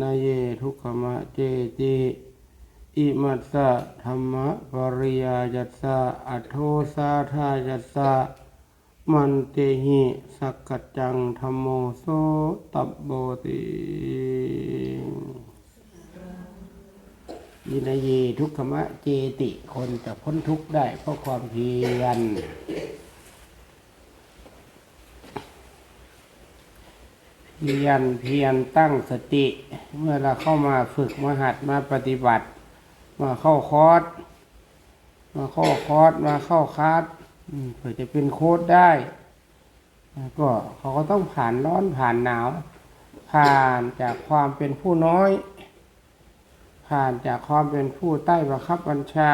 นาเยทุกขมะเจติอิมัสสะธรรมะปริยายัสสะอัทโทสาทายัสสะมันเตหิสักกัจจังธรรมโมโสตับโบติยินาเยทุกขมะเจติคนจะพ้นทุกข์ได้เพราะความเพียร เพียรเพียรตั้งสติ เมื่อเราเข้ามาฝึกมาหัดมาปฏิบัติ มาเข้าคอร์สมาเข้าคอร์สมาเข้าคลาสเพื่อจะเป็นโค้ดได้ก็เขาก็ต้องผ่านร้อนผ่านหนาว ผ่านจากความเป็นผู้น้อย ผ่านจากความเป็นผู้ใต้บังคับบัญชา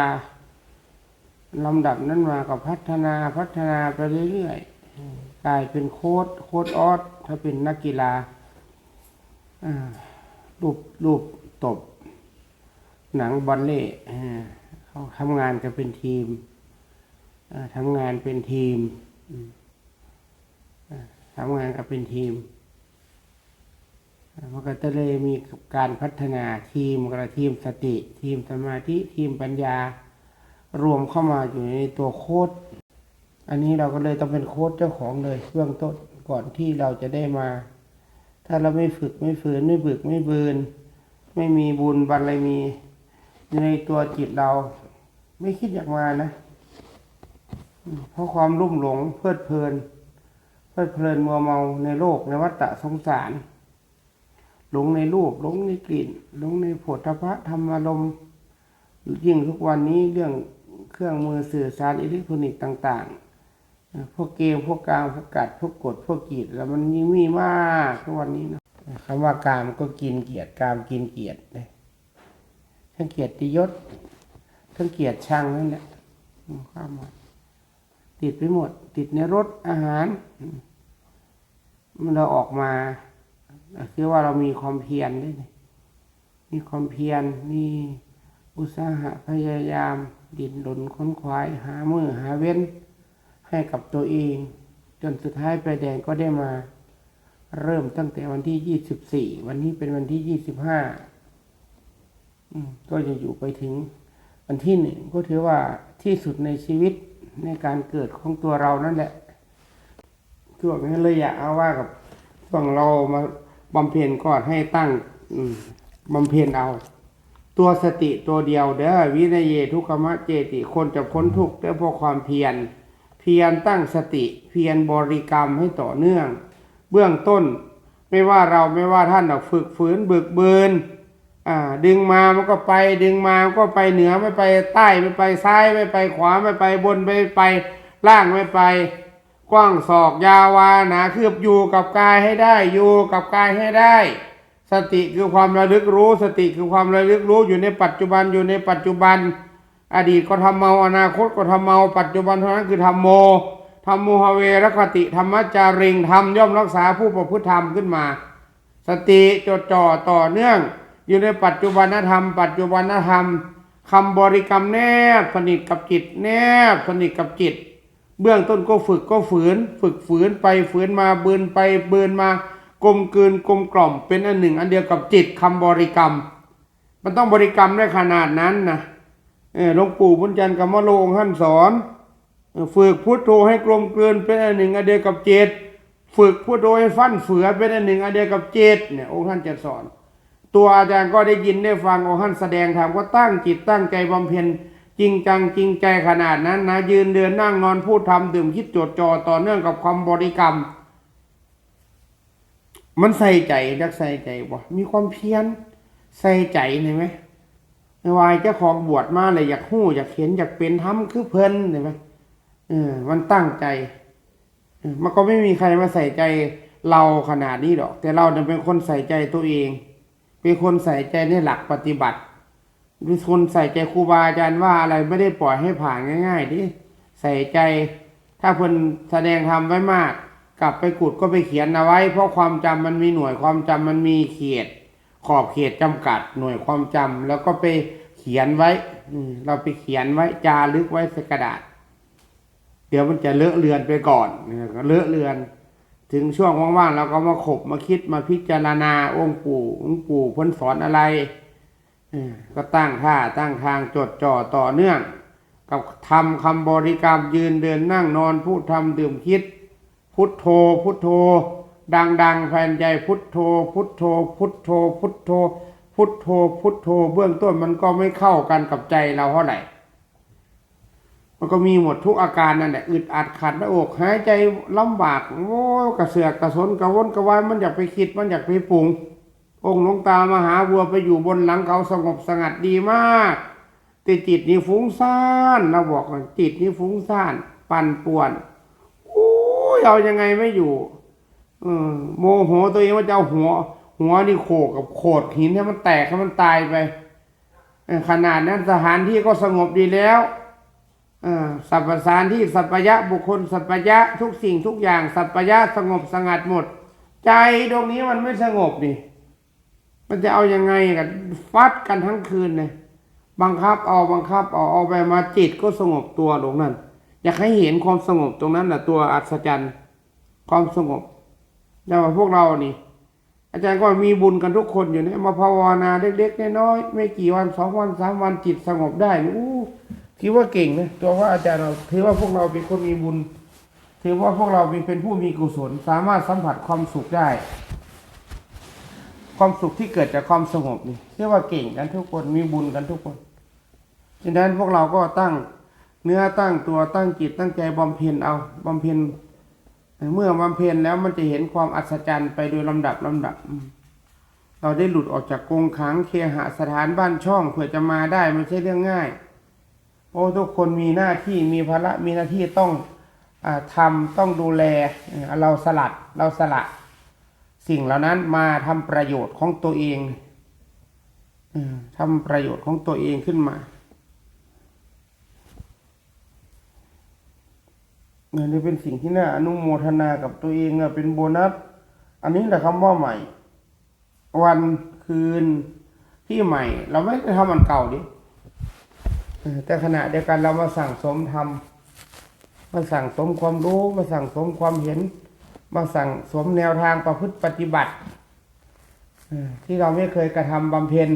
ลำดับนั้นมาก็พัฒนาพัฒนาไปเรื่อยๆกลายเป็นโค้ดโค้ดออส ถ้าเป็นนักกีฬารูปรูปตบ หนังบอลเล่เขาทำงานกันเป็นทีมทำงานเป็นทีมทำงานกันเป็นทีมอ่ามันก็จะเลยมีการพัฒนาทีมกระทีมสติ ทีมสมาธิทีมปัญญารวมเข้ามาอยู่ในตัวโค้ดอันนี้เราก็เลยต้องเป็นโค้ชเจ้าของเลยเบื้องต้น ก่อนที่เราจะได้มา ถ้าเราไม่ฝึกไม่ฝืนไม่บึกไม่เบืนไม่มีบุญบารมีในตัวจิตเรา ไม่คิดอยากมานะ เพราะความรุ่มหลงเพลิดเพลิน เพลิดเพลินมัวเมาในโลกในวัฏฏะสงสารหลงในรูปหลงในกลิ่นหลงในผฏฐัพพะธรรมารมณ์ยิ่งทุกวันนี้เรื่องเครื่องมือสื่อสารอิเล็กทรอนิกส์ต่าง ๆ พวกเกมพวกกลางพวกกัดพวกกดพวกกีดแล้วมันยิ่งมีมากทุกวันนี้นะคำว่ากามก็กินเกียรติกามกินเกียรติเลยทั้งเกียรติยศทั้งเกียรติชังนั่นแหละข้ามหมดติดไปหมด ติดในรถอาหาร มันเราออกมาคือว่าเรามีความเพียรด้วยนี่มีความเพียรมีอุตสาหะพยายาม ดิ้นรนค้นคว้ายหามือหาเว้น ให้กับตัวเอง จนสุดท้ายไปแดงก็ได้มา เริ่มตั้งแต่วันที่ยี่สิบสี่วันนี้เป็นวันที่ยี่สิบห้าก็จะอยู่ไปถึง วันที่หนึ่งก็ถือว่าที่สุดในชีวิตในการเกิดของตัวเรานั่นแหละช่วงนี้เลยอยากเอาว่ากับช่วงเรามาบำเพ็ญก่อนให้ตั้งบำเพ็ญเอา ตัวสติตัวเดียวเด้อวินัยเยทุกขมะเจติคนจะพ้นทุกข์ได้เพราะความเพียร เพียรตั้งสติเพียรบริกรรมให้ต่อเนื่อง เบื้องต้นไม่ว่าเราไม่ว่าท่านเราฝึกฝืนบึกเบินดึงมามันก็ไป ดึงมามันก็ไปเหนือไม่ไปใต้ไม่ไปซ้ายไม่ไปขวาไม่ไปบนไม่ไปล่างไม่ไป กว้างศอกยาวาหนาคืบอยู่กับกายให้ได้อยู่กับกายให้ได้ สติคือความระลึกรู้ สติคือความระลึกรู้อยู่ในปัจจุบันอยู่ในปัจจุบัน อดีตก็ทำเมาอนาคตก็ทำเมา ปัจจุบันเท่านั้นคือทำโมทำโมหเวรคติธรรมจาริงธรรมย่อมรักษาผู้ประพฤติธรรมขึ้นมา สติจดจ่อต่อเนื่อง อยู่ในปัจจุบันธรรม ปัจจุบันธรรมคำบริกรรมแนบสนิทกับจิต แนบสนิทกับจิต เบื้องต้นก็ฝึกก็ฝืน ฝึกฝืนไปฝืนมาเบืนไปเบืนมากลมกลืนกลมกล่อมเป็นอันหนึ่ง อันเดียวกับจิตคำบริกรรม มันต้องบริกรรมได้ขนาดนั้นนะ หลวงปู่บุญจันทร์กรรมโลองค์ท่านสอน ฝึกพุทโธให้กลมกลืนเป็นอันหนึ่งอันเดียวกับเจตฝึกพุทโธให้ฟั่นเฟือเป็นอันหนึ่งอันเดียวกับเจตเนี่ยองค์ท่านจะสอน ตัวอาจารย์ก็ได้ยินได้ฟังองค์ท่านแสดงธรรมก็ตั้งจิตตั้งใจบำเพ็ญจริงจังจริงใจขนาดนั้นนะยืนเดินนั่งนอนพูดทำดื่มคิดจดจ่อต่อเนื่องกับความบริกรรม มันใส่ใจจักใส่ใจบ่มีความเพียรใส่ใจเห็นไหม วายเจ้าของบวชมาเลยอยากหู้อยากเห็นอยากเป็นทำคือเพลินเห็นไหมเออ มันตั้งใจมันก็ไม่มีใครมาใส่ใจเราขนาดนี้หรอก แต่เราเนี่ยเป็นคนใส่ใจตัวเอง เป็นคนใส่ใจในหลักปฏิบัติเป็นคนใส่ใจครูบาอาจารย์ว่าอะไรไม่ได้ปล่อยให้ผ่านง่ายๆดิใส่ใจ ถ้าเพิ่นแสดงธรรมไว้มาก กลับไปกุดก็ไปเขียนเอาไว้ เพราะความจำมันมีหน่วยความจำมันมีเขต ขอบเขตจำกัดหน่วยความจำแล้วก็ไปเขียนไว้เราไปเขียนไว้จารึกไว้ใส่กระดาษ เดี๋ยวมันจะเลอะเลือนไปก่อนเลอะเลือน ถึงช่วงว่างๆเราก็มาขบมาคิดมาพิจารณาองค์ปู่องค์ปู่พ้นสอนอะไรก็ตั้งท่าตั้งทางจดจ่อต่อเนื่อง กับทำคำบริกรรมยืนเดินนั่งนอนพูดทำดื่มคิด พุทโธพุทโธ ดังๆแผ่นใจพุทโธ พุทโธ พุทโธ พุทโธ พุทโธ พุทโธ เบื้องต้นมันก็ไม่เข้ากันกับใจเราเท่าไหร่ มันก็มีหมดทุกอาการนั่นแหละอึดอัดขัดหน้าอกหายใจลำบากโอ้กระเสือกกระสนกระวนกระวายมันอยากไปคิดมันอยากไปปรุง องค์หลวงตามหาบัวไปอยู่บนหลังเขาสงบสงัดดีมากแต่จิตนี่ฟุ้งซ่านเราบอกจิตนี่ฟุ้งซ่าน ปั่นป่วนโอ้ยเอายังไงไม่อยู่ โมโหตัวเองว่าจะเอาหัว หัวนี่โขกกับโขดหินให้มันแตกให้มันตายไปขนาดนั้นสถานที่ก็สงบดีแล้วสัพพสานที่สัพพยะบุคคลสัพพยะทุกสิ่งทุกอย่างสัพพยะสงบสงัดหมด ใจตรงนี้มันไม่สงบนี่มันจะเอายังไงกันฟัดกันทั้งคืนเลยบังคับเอาบังคับเอาเอาไปมาจิตก็สงบตัวตรงนั้นอยากให้เห็นความสงบตรงนั้นแหละตัวอัศจรรย์ความสงบ แต่ว่าพวกเรานี่ อาจารย์ก็มีบุญกันทุกคนอยู่เนี่ยมาภาวนาเล็กๆน้อยๆไม่กี่วันสองวันสามวันจิตสงบได้นี่อู้ถือว่าเก่งนะตัวว่าอาจารย์เราถือว่าพวกเราเป็นคนมีบุญ ถือว่าพวกเราเป็นผู้มีกุศล สามารถสัมผัสความสุขได้ ความสุขที่เกิดจากความสงบนี่เรียกว่าเก่งกันทุกคนมีบุญกันทุกคนฉะนั้นพวกเราก็ตั้งเนื้อตั้งตัวตั้งจิตตั้งใจบำเพ็ญเอาบำเพ็ญ เมื่อบำเพ็ญแล้วมันจะเห็นความอัศจรรย์ไปโดยลำดับลำดับ เราได้หลุดออกจากกรงขังเคหสถานบ้านช่องเพื่อจะมาได้ไม่ใช่เรื่องง่าย โอ้ทุกคนมีหน้าที่มีภาระมีหน้าที่ต้องอาทำต้องดูแลเราสลัดเราสละ สิ่งเหล่านั้นมาทำประโยชน์ของตัวเองออทำประโยชน์ของตัวเองขึ้นมา เงินนี่เป็นสิ่งที่น่าอนุโมทนากับตัวเองอะเป็นโบนัส อันนี้แหละคำว่าใหม่ วันคืนที่ใหม่ เราไม่ได้ทำมันเก่าดิแต่ขณะเดียวกันเรามาสั่งสมทำมาสั่งสมความรู้มาสั่งสมความเห็น มาสั่งสมแนวทางประพฤติปฏิบัติที่เราไม่เคยกระทำบำเพ็ญ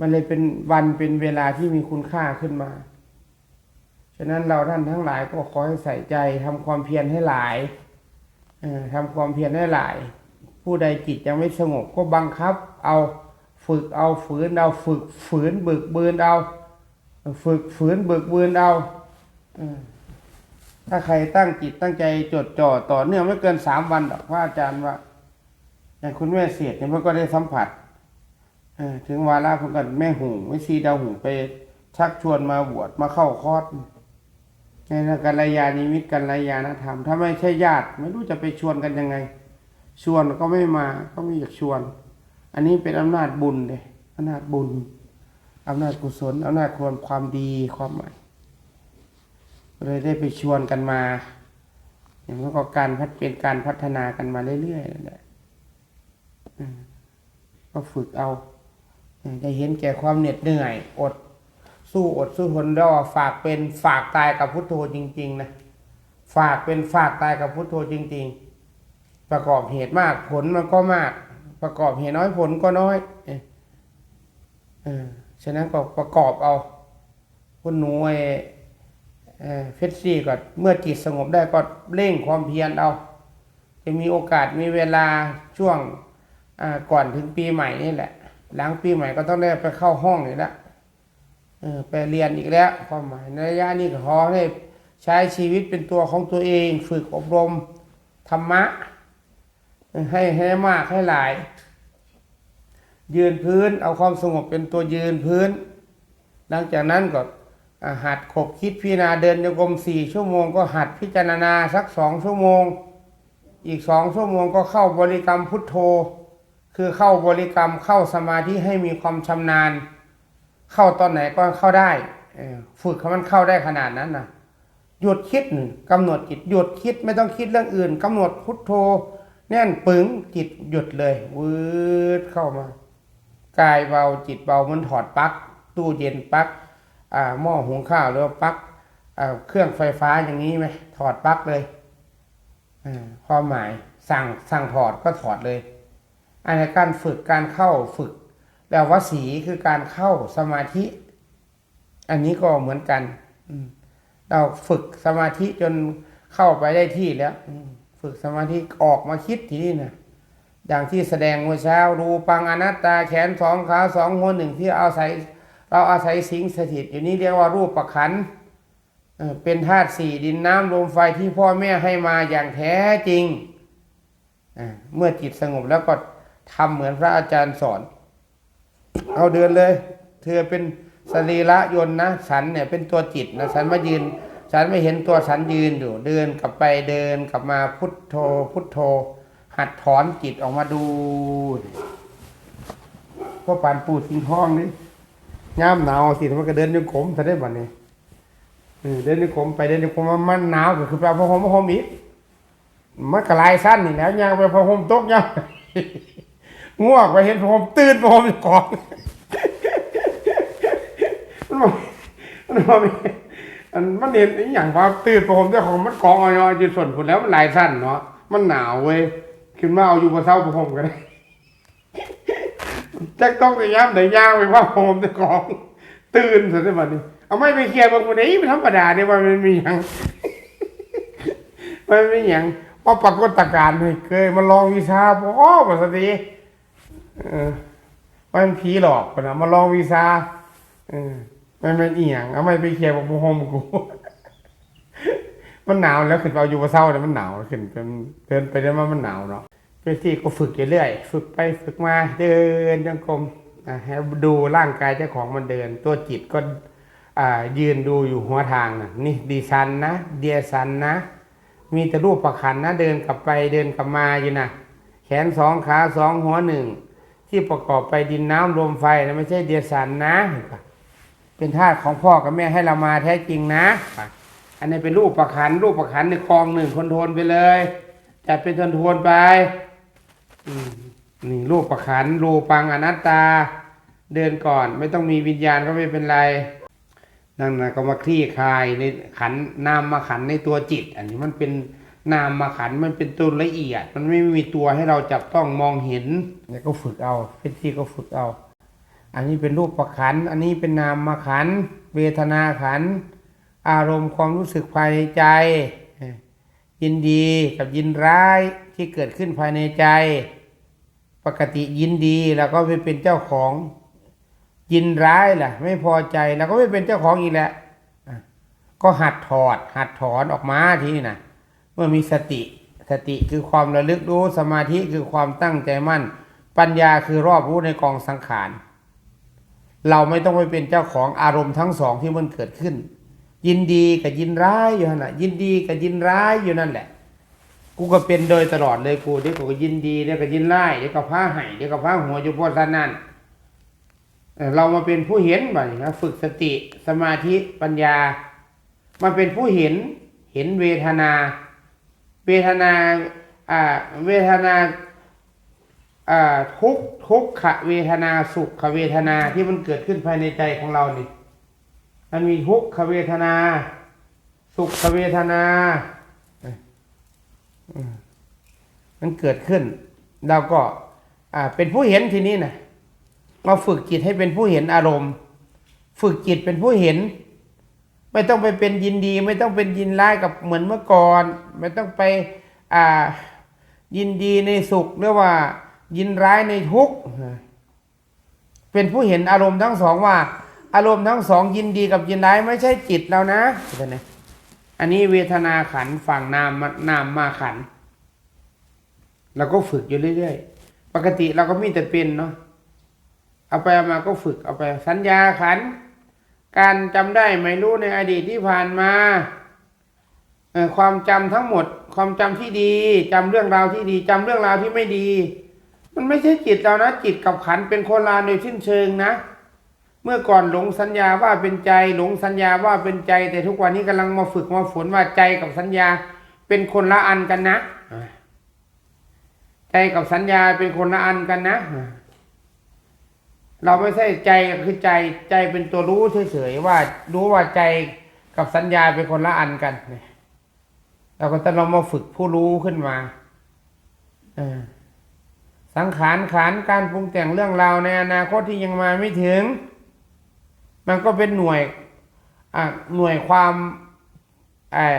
มันเลยเป็นวันเป็นเวลาที่มีคุณค่าขึ้นมา ฉะนั้นเราท่านทั้งหลายก็ขอให้ใส่ใจทำความเพียรให้หลายเออทำความเพียรให้หลาย ผู้ใดจิตยังไม่สงบก็บังคับ เอาฝึกเอาฝืนเอาฝึกฝืนบึกบืนเอาฝึกฝืนบึกบืนเอาถ้าใครตั้งจิตตั้งใจจดจ่อต่อเนื่องไม่เกินสามวันหรอกพระอาจารย์ว่าอย่างคุณแม่เสียดเนี่ยมันก็ได้สัมผัสถึงวาระคุณกันแม่หูไม่ชีดาวหูไปชักชวนมาบวชมาเข้าคอร์ส ในกัลยาณิมิตกัลยาณธรรม ถ้าไม่ใช่ญาติ ไม่รู้จะไปชวนกันยังไง ชวนก็ไม่มาก็ไม่อยากชวน อันนี้เป็นอำนาจบุญเลยอำนาจบุญอำนาจกุศลอำนาจความความดีความหมายเลยได้ไปชวนกันมา อย่างนั้นก็การพัฒเป็นการพัฒนากันมาเรื่อยๆนั่นแหละก็ฝึกเอาจะเห็นแก่ความเหน็ดเหนื่อย อด สู้อดสู้ทนรอฝากเป็นฝากตายกับพุทโธจริง ๆ นะ ฝากเป็นฝากตายกับพุทโธจริง ๆ ประกอบเหตุมากผลมันก็มาก ประกอบเหตุน้อยผลก็น้อยเออฉะนั้นก็ประกอบเอาคุณหนูไอ้เออเฟสซี่ก็เมื่อจิตสงบได้ก็เร่งความเพียรเอา จะมีโอกาสมีเวลาช่วงอ่าก่อนถึงปีใหม่นี่แหละ หลังปีใหม่ก็ต้องได้ไปเข้าห้องอีกแล้ว ไปเรียนอีกแล้วความหมายในระยะนี้ก็ขอให้ใช้ชีวิตเป็นตัวของตัวเองฝึกอบรมธรรมะ ให้ให้มากให้หลาย ยืนพื้นเอาความสงบเป็นตัวยืนพื้น หลังจากนั้นก็หัดขบคิดพิจารณาเดินโยกมสี่ชั่วโมงก็หัดพิจารณาสักสองชั่วโมง อีกสองชั่วโมงก็เข้าบริกรรมพุทโธ คือเข้าบริกรรมเข้าสมาธิให้มีความชำนาญ เข้าตอนไหนก็เข้าได้ฝึกให้มันเข้าได้ขนาดนั้นนะหยุดคิดหนึ่งกำหนดจิตหยุดคิดไม่ต้องคิดเรื่องอื่นกำหนดพุทโธ แน่นปึงจิตหยุดเลยวืดเข้ามากายเบาจิตเบามันถอดปลั๊กตู้เย็นปลั๊กหม้อหุงข้าวหรือว่าปลั๊กเครื่องไฟฟ้าอย่างนี้ไหมถอดปลั๊กเลยความหมายสั่งสั่งถอดก็ถอดเลยอันนี้การฝึกการเข้าฝึก แล้ววสีคือการเข้าสมาธิ อันนี้ก็เหมือนกันเราฝึกสมาธิจนเข้าไปได้ที่แล้วฝึกสมาธิออกมาคิดทีนี้นะอย่างที่แสดงเมื่อเช้ารูปังอนัตตาแขนสองขาสองหัวหนึ่งที่อาศัย เราอาศัยสิงสถิตอยู่นี้เรียกว่ารูปประคันเป็นธาตุสี่ดินน้ำลมไฟที่พ่อแม่ให้มาอย่างแท้จริง เมื่อจิตสงบแล้วก็ทำเหมือนพระอาจารย์สอน เอาเดินเลย เธอเป็นสรีระยนนะฉันเนี่ยเป็นตัวจิตนะฉันมายืนฉันไม่เห็นตัวฉันยืนอยู่ เดินกลับไปเดินกลับมาพุทโธ พุทโธ หัดถอนจิตออกมาดูพ่อปานปูสิงห้องนี่ย่ามหนาวสิมันก็เดินยังขมถ้าได้บัดนี้เดินยังขมไปเดินยังขมมันหนาวก็คือไปเอาผ้าห่มผ้าห่มอีกมันกระลายสั้นนี่แล้วย่างไปผ้าห่มตกย่าง ง่วงไปเห็นผมตื่นผ้าห่มกองมันบอกมันบอกอันมันเห็นอย่างว่าตื่นผมเจ้าของมันกองอ่อยๆอยู่ส่วนผลแล้วมันลายสั้นเนาะมันหนาวเว้ยขึ้นมาเอาอยู่บนเสาผ้าห่มกันจักต้องไปย้ำไหนย่างไปว่าโฮมเจ้าของตื่นสุดที่บัดนี้เอาไม่ไปเคลียร์บางคนนี้เป็นธรรมดาเนี่ยว่ามันมีอย่างมันมีอย่างเพราปรากฏการณ์เลยเคยมาลองวีซ่าพ่อมาสติ เออมันผีหลอกปะนะมาลองวีซ่าเออมันเป็นอียงเอาไม่ไปเคลียร์บอกโฮมกู มันหนาวแล้วขึ้นไปเอาอยู่บนเสาเนี่ยมันหนาวขึ้นเป็นเดินไปเดินมามันหนาวเนาะเพื่อที่ก็ฝึกเรื่อยฝึกไปฝึกมาเดินจงกรมอ่าให้ดูร่างกายเจ้าของมันเดิน ตัวจิตก็อ่ายืนดูอยู่หัวทางนะนี่ดีซันนะเดียซันนะ มีแต่รูปประคันนะ เดินกลับไปเดินกลับมาอยู่นะแขนสองขาสองหัวหนึ่ง ที่ประกอบไปดินน้ำลมไฟนะไม่ใช่เดียซันนะเห็นปะเป็นธาตุของพ่อกับแม่ให้เรามาแท้จริงนะ อันนี้เป็นรูปประคันรูปประคันในคลองหนึ่งคนโทนไปเลยจัดเป็นทนทวนไปนี่รูปประคันรูปังอนัตตา เดินก่อน ไม่ต้องมีวิญญาณก็ไม่เป็นไรนั่นนะก็มาคลี่คลายในขันนามมาขันในตัวจิต อันนี้มันเป็น นามมาขันมันเป็นตัวละเอียด มันไม่มีตัวให้เราจับต้องมองเห็นแล้วก็ฝึกเอาเป็นที่ก็ฝึกเอา อันนี้เป็นรูปประขัน อันนี้เป็นนามมาขัน เวทนาขัน อารมณ์ความรู้สึกภายในใจ ยินดีกับยินร้ายที่เกิดขึ้นภายในใจ ปกติยินดีแล้วก็ไม่เป็นเจ้าของ ยินร้ายล่ะ ไม่พอใจแล้วก็ไม่เป็นเจ้าของอีกแล้วอะก็หัดถอด หัดถอนออกมาทีนี้นะ เมื่อมีสติ สติคือความระลึกรู้สมาธิคือความตั้งใจมั่น ปัญญาคือรอบรู้ในกองสังขาร เราไม่ต้องไปเป็นเจ้าของอารมณ์ทั้งสองที่มันเกิดขึ้น ยินดีกับยินร้ายอยู่นั่นแหละยินดีกับยินร้ายอยู่นั่นแหละ กูก็เป็นโดยตลอดเลยกูเดี๋ยวกูก็ยินดีเดี๋ยวก็ยินร้ายเดี๋ยวก็ผ้าไห้เดี๋ยวก็ผ้าหัวอยู่พวกท่านนั่นเอ่อเรามาเป็นผู้เห็นบ่อยนะฝึกสติสมาธิปัญญา มาเป็นผู้เห็นเห็นเวทนา เวทนาอ่าเวทนาอ่าทุกทุกขเวทนาสุขเวทนาที่มันเกิดขึ้นภายในใจของเรานี่มันมีทุกขเวทนา สุขเวทนามันเกิดขึ้น เราก็อ่าเป็นผู้เห็นทีนี้นะมาฝึกจิตให้เป็นผู้เห็นอารมณ์ ฝึกจิตเป็นผู้เห็น ไม่ต้องไปเป็นยินดี ไม่ต้องเป็นยินร้ายกับเหมือนเมื่อก่อน ไม่ต้องไปอ่ายินดีในสุขหรือว่า ยินร้ายในทุกข์เป็นผู้เห็นอารมณ์ทั้งสองว่า อารมณ์ทั้งสองยินดีกับยินร้ายไม่ใช่จิตเรานะเห็นไหมอันนี้เวทนาขันฝั่งนามนามมาขันเราก็ฝึกอยู่เรื่อยๆ ปกติเราก็มีแต่เป็นเนาะเอาไปเอามาก็ฝึกเอาไปสัญญาขัน การจำได้ไม่รู้ในอดีตที่ผ่านมาความจำทั้งหมด ความจำที่ดีจำเรื่องราวที่ดีจำเรื่องราวที่ไม่ดี มันไม่ใช่จิตเรานะ จิตกับขันเป็นคนละโดยสิ้นเชิงนะ เมื่อก่อนหลงสัญญาว่าเป็นใจ หลงสัญญาว่าเป็นใจ แต่ทุกวันนี้กำลังมาฝึกมาฝนว่าใจกับสัญญาเป็นคนละอันกันนะ ใจกับสัญญาเป็นคนละอันกันนะ เราไม่ใช่ใจคือใจใจเป็นตัวรู้เฉยๆว่ารู้ว่าใจกับสัญญาเป็นคนละอันกันเนี่ยเราก็ต้องลองมาฝึกผู้รู้ขึ้นมาอสังขารขานการปรุงแต่งเรื่องราวในอนาคตที่ยังมาไม่ถึง มันก็เป็นหน่วยอหน่วยความ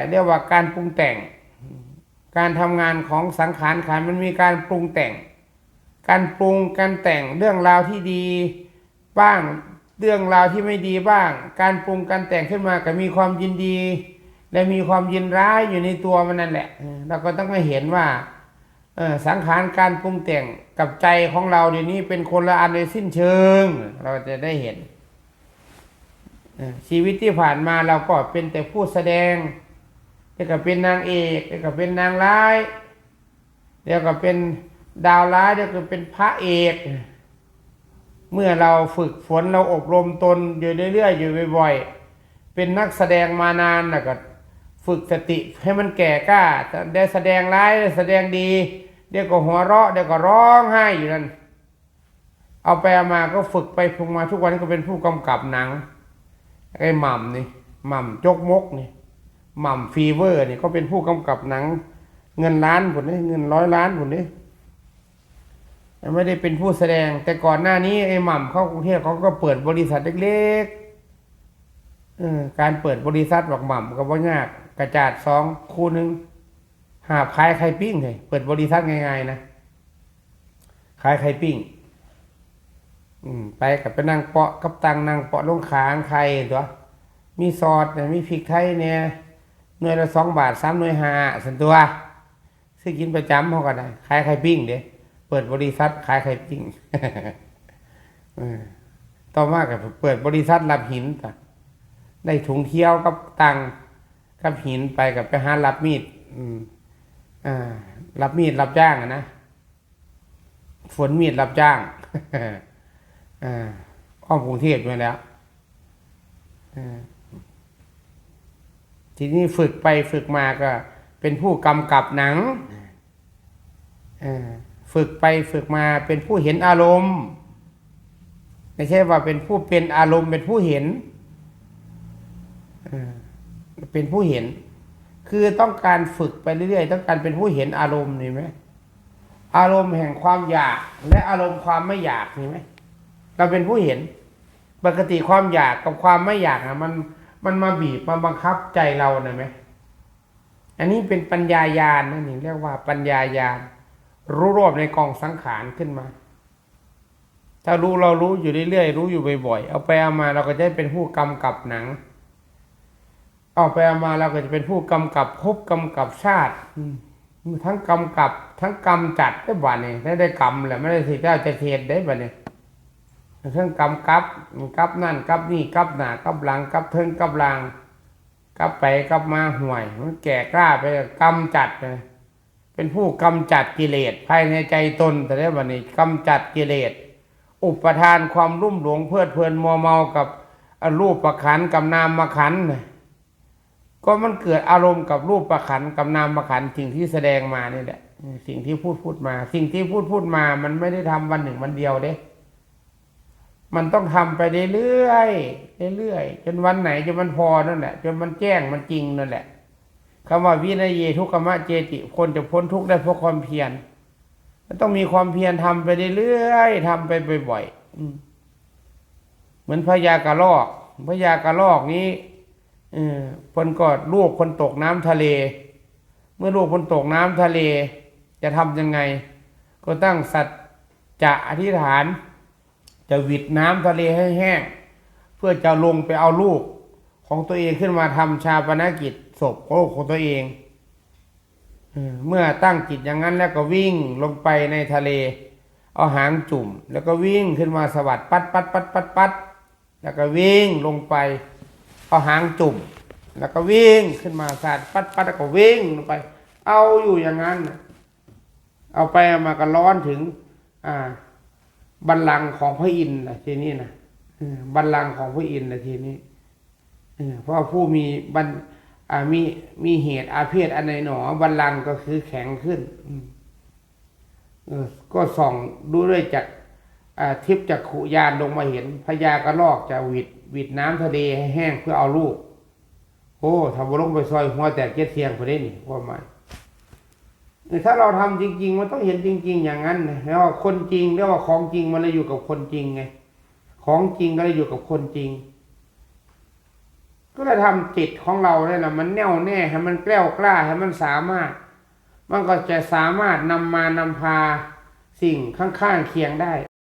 เรียกว่าการปรุงแต่ง การทำงานของสังขารขันมันมีการปรุงแต่ง การปรุงการแต่งเรื่องราวที่ดีบ้างเรื่องราวที่ไม่ดีบ้าง การปรุงการแต่งขึ้นมาก็มีความยินดี และมีความยินร้ายอยู่ในตัวมันนั่นแหละเราก็ต้องให้เห็นว่าสังขารการปรุงแต่งกับใจของเราเดี๋ยวนี้เป็นคนละอันเลยสิ้นเชิง เราจะได้เห็นชีวิตที่ผ่านมาเราก็เป็นแต่ผู้แสดงเดี๋ยวก็เป็นนางเอกเดี๋ยวก็เป็นนางร้ายเดี๋ยวก็เป็น ดาวร้ายเดี๋ยวก็เป็นพระเอก เมื่อเราฝึกฝนเราอบรมตนอยู่เรื่อยๆอยู่บ่อยๆเป็นนักแสดงมานานนะก็ฝึกสติให้มันแก่กล้าได้แสดงร้ายได้แสดงดี เดี๋ยวก็หัวเราะเดี๋ยวก็ร้องไห้อยู่นั่นเอาไปเอามาก็ฝึกไปฝึกมาทุกวันก็เป็นผู้กำกับหนังไอ้หม่ำนี่หม่ำจกมกนี่หม่ำฟีเวอร์นี่ก็เป็นผู้กำกับหนัง เงินล้านผลนี่เงินร้อยล้านผลนี่ ไม่ได้เป็นผู้แสดง แต่ก่อนหน้านี้ไอ้หม่ำเข้ากรุงเทพเขาก็เปิดบริษัทเล็กๆการเปิดบริษัทบักหม่ำก็บ่ยากกระจาดสองคู่หนึ่งหาขายไข่ปิ้งเลยเปิดบริษัทง่ายๆนะขายไข่ปิ้งไปกับไปนั่งเปาะกับตังนั่งเปาะลงขางไข่ตัวมีซอสเนี่ยมีพริกไทยเนี่ยหน่วยละสองบาทสามหน่วยห้าสันตัว ซื้อกินประจำเขาก็ได้ขายไข่ปิ้งเด้ เปิดบริษัทขายไข่ปิ้งต่อมากับเปิดบริษัทรับหินต่ะได้ถุงเที่ยวกับตังกับหินไปกับไปหารับมีด อืม อ่า รับมีดรับจ้างอะนะฝนมีดรับจ้างอ่าอ้อมกรุงเทพมาแล้วทีนี้ฝึกไปฝึกมาก็ เป็นผู้กำกับหนังอ่า ฝึกไปฝึกมาเป็นผู้เห็นอารมณ์ ไม่ใช่ว่าเป็นผู้เป็นอารมณ์เป็นผู้เห็นเป็นผู้เห็น คือต้องการฝึกไปเรื่อยๆ ต้องการเป็นผู้เห็นอารมณ์นี่ไหมอารมณ์แห่งความอยาก และอารมณ์ความไม่อยากนี่ไหมเราเป็นผู้เห็น ปกติความอยากกับความไม่อยากนะมันมันมาบีบมาบังคับใจเรานะไหมอันนี้เป็นปัญญายาณนั่นเองเรียกว่าปัญญายาณ รู้รอบในกองสังขารขึ้นมา ถ้ารู้เรารู้อยู่เรื่อยๆรู้อยู่บ่อยๆเอาไปเอามาเราก็จะเป็นผู้กำกับหนัง เอาไปเอามาเราก็จะเป็นผู้กำกับภพกำกับชาติทั้งกำกับทั้งกำจัดได้บ่านี่ได้ได้กรรมแหละไม่ได้สิเจ้าจะเทศได้บ่านี่ทั้งกำกับกับนั่นกับนี่กับหนากับหลังกับเทิงกับหลังกับไปกับมาห่วย มันแก่กล้าไปกำจัดเลย เป็นผู้กำจัดกิเลสภายในใจตนแต่ได้วันนี้กำจัดกิเลสอุปทานความรุ่มหลงเพลิดเพลินมัวเมากับรูปประขันกับนามมาขันก็มันเกิดอารมณ์กับรูปประขันกับนามมาขันสิ่งที่แสดงมานี่แหละสิ่งที่พูดพูดมา สิ่งที่พูดพูดมา มันไม่ได้ทำวันหนึ่งวันเดียวเด้ มันต้องทำไปเรื่อยเรื่อยจนวันไหนจนมันพอนั่นแหละจนมันแจ้งมันจริงนั่นแหละ คำว่าวินัยเยทุกขมะเจติ คนจะพ้นทุกข์ได้เพราะความเพียรมันต้องมีความเพียรทำไปเรื่อยๆทำไปบ่อยๆเหมือนพญากระลอกพญากระลอกนี้เออคนก็ลูกคนตกน้ำทะเล เมื่อลูกคนตกน้ำทะเล จะทำยังไง ก็ตั้งสัจจะอธิษฐาน จะหวิดน้ำทะเลให้แห้ง เพื่อจะลงไปเอาลูกของตัวเองขึ้นมาทำชาปนกิจ ศพของลูกของตัวเอง เมื่อตั้งจิตอย่างนั้นแล้วก็วิ่งลงไปในทะเล เอาหางจุ่ม แล้วก็วิ่งขึ้นมาสวัสดปัดปัดปัดปัดปัดแล้วก็วิ่งลงไป เอาหางจุ่ม แล้วก็วิ่งขึ้นมาสาดปัดปัดแล้วก็วิ่งลงไป เอาอยู่อย่างนั้น เอาไปมาก็ร้อนถึง อ่า บัลลังก์ของพระอินทร์นะทีนี้นะบัลลังก์ของพระอินทร์นะทีนี้เพราะผู้มีบัล มีมีเหตุอาเพศอันไหนหนอบัลลังก็คือแข็งขึ้นก็ส่องดูด้วยจากทิพย์จากขุยานลงมาเห็นพญากระลอกจะหวิดหวิดน้ำทะเลให้แห้งเพื่อเอาลูก โอ้ทำบุลงไปซอยหัวแตกเจ็ดเทียงพอได้นี่ว่าหมายถ้าเราทำจริง ๆ มันต้องเห็นจริง ๆ อย่างนั้นแล้วว่าคนจริงเรียกว่าของจริงมันเลยอยู่กับคนจริงไง ของจริงก็เลยอยู่กับคนจริง ก็เลยทำจิตของเราเนี่ยนะมันแน่วแน่ให้มันแกล้วกล้าให้มันสามารถ มันก็จะสามารถนำมานำพาสิ่งข้างๆเคียงได้